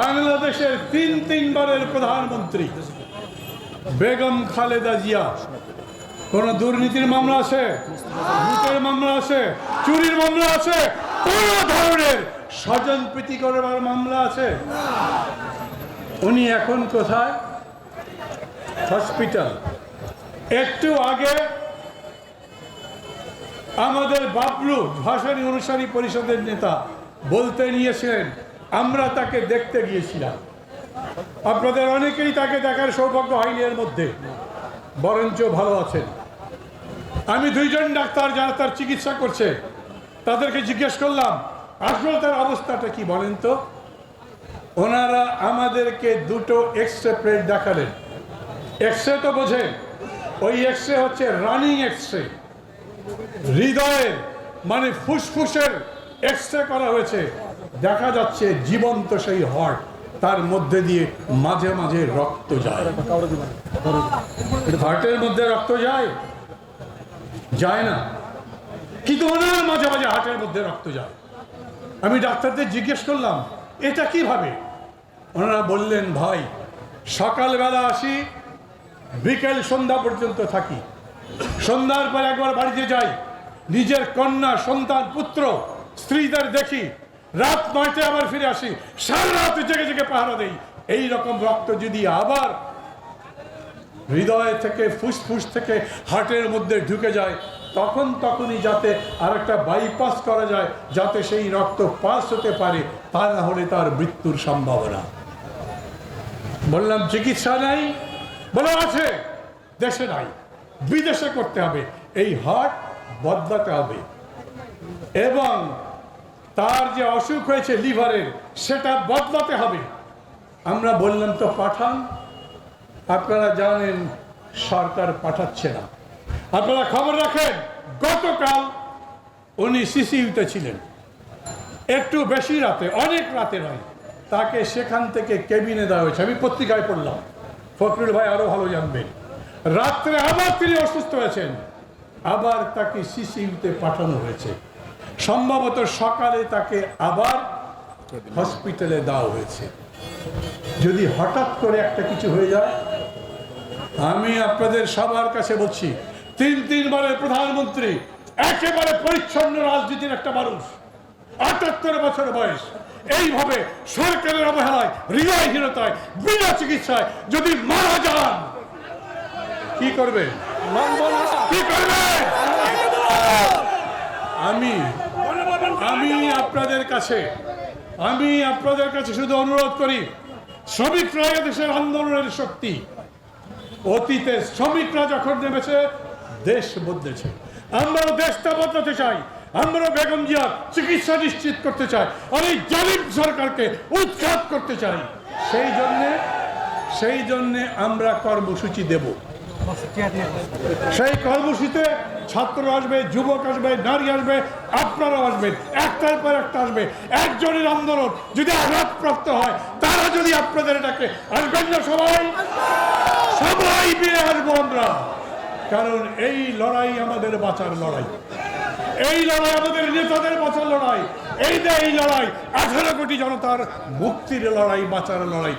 বাংলাদেশের তিন তিনবারের প্রধানমন্ত্রী বেগম খালেদা জিয়া। কোন দুর্নীতির মামলা আছে? লুটের মামলা আছে? চুরির মামলা আছে? কোন ধরনের স্বজন প্রীতি করবার মামলা আছে? উনি এখন কোথায়? হসপিটাল। একটু আগে আমাদের বাবলু ভাসানী অনুসারী পরিষদের নেতা বলতে নিয়েছিলেন আমরা তাকে দেখতে গিয়েছিলাম। আপনাদের অনেকেই তাকে দেখার সৌভাগ্য হয়নি এর মধ্যে, বরঞ্চ ভালো আছেন। আমি দুইজন ডাক্তার যারা তার চিকিৎসা করছে, তাদেরকে জিজ্ঞেস করলাম, আসলে তার অবস্থাটা কি বলেন তো? ওনারা আমাদেরকে দুটো এক্স রে প্লেট দেখালেন। এক্স রে তো বোঝেন, ওই এক্স রে হচ্ছে রানিং এক্স রে হৃদয়ের মানে ফুসফুসের এক্স রে করা হয়েছে। দেখা যাচ্ছে জীবন্ত সেই হার্ট তার মধ্যে দিয়ে মাঝে মাঝে রক্ত যায়। হার্টের মধ্যে রক্ত যায়? যায় না। কিন্তু ওনার মাঝে মাঝে হার্টের মধ্যে রক্ত যায়? আমি ডাক্তারদের জিজ্ঞেস করলাম, এটা কীভাবে? ওনারা বললেন, ভাই, সকালবেলা আসি, বিকেল সন্ধ্যা পর্যন্ত থাকি। সন্ধ্যার পর একবার বাড়িতে যাই। নিজের কন্যা, সন্তান, পুত্র স্ত্রীদের দেখি, রাত নয়টায় আবার ফিরে আসি, সারা রাত জেগে জেগে পাহারা দেই। এই রকম রক্ত যদি আবার হৃদয় থেকে, ফুসফুস থেকে হার্টের মধ্যে ঢুকে যায়, তখন তখনই যাতে আর একটা বাইপাস করা যায়, যাতে সেই রক্ত পাস হতে পারে, তা না হলে তার মৃত্যুর সম্ভাবনা। বললাম, চিকিৎসা নাই? বলে আছে, দেশে নাই, বিদেশে করতে হবে। এই হার্ট বদলাতে হবে। এবং তার যে অসুখ হয়েছে লিভারের, সেটা বদলাতে হবে। আমরা বললাম, তো পাঠান। আপনারা জানেন, সরকার পাঠাচ্ছে না। আপনারা খবর রাখেন, গতকাল উনি সিসিউতে ছিলেন। একটু বেশি রাতে, অনেক রাতে নয়, তাকে সেখান থেকে কেবিনে দেওয়া হয়েছে। আমি পত্রিকায় পড়লাম, ফখরুল ভাই আরও ভালো জানবেন। রাত্রে আবার তিনি অসুস্থ হয়েছেন। আবার তাকে সিসিউতে পাঠানো হয়েছে। সম্ভবত সকালে তাকে আবার হসপিটালে দেওয়া হয়েছে। যদি হঠাৎ করে একটা কিছু হয়ে যায়, আমি আপনাদের সবার কাছে বলছি, তিন তিনবারের প্রধানমন্ত্রী, একেবারে পরিচ্ছন্ন রাজনীতির একটা মানুষ, আটাত্তর বছর বয়স, এইভাবে সরকারের অবহেলায়, হৃদয়হীনতায়, বিনা চিকিৎসায় যদি মারা যান, কি করবে? আমি আমি আপনাদের কাছে, আমি আপনাদের কাছে শুধু অনুরোধ করি, শ্রমিকরা দেশের আন্দোলনের শক্তি। অতীতে শ্রমিকরা যখন নেমেছে, দেশ বদলেছে। আমরাও দেশটা বদলাতে চাই। আমরা বেগম জিয়ার চিকিৎসা নিশ্চিত করতে চাই। আর এই জালিম সরকারকে উৎখাত করতে চাই। সেই জন্যে সেই জন্যে আমরা কর্মসূচি দেব। সেই কর্মসূচিতে ছাত্র আসবে, যুবক আসবে, নারী আসবে, আপনারাও আসবেন, একটার পর একটা আসবে। একজনের আন্দোলন যদি আঘাতপ্রাপ্ত হয়, তারা যদি আপনাদের এটাকে আসবেন না সবাই? সবাই মিলে আসব আমরা। কারণ এই লড়াই আমাদের বাঁচার লড়াই। এই লড়াই আমাদের নেতাদের বাঁচার লড়াই। এই এই লড়াই, আঠারো কোটি জনতার মুক্তির লড়াই, বাঁচার লড়াই।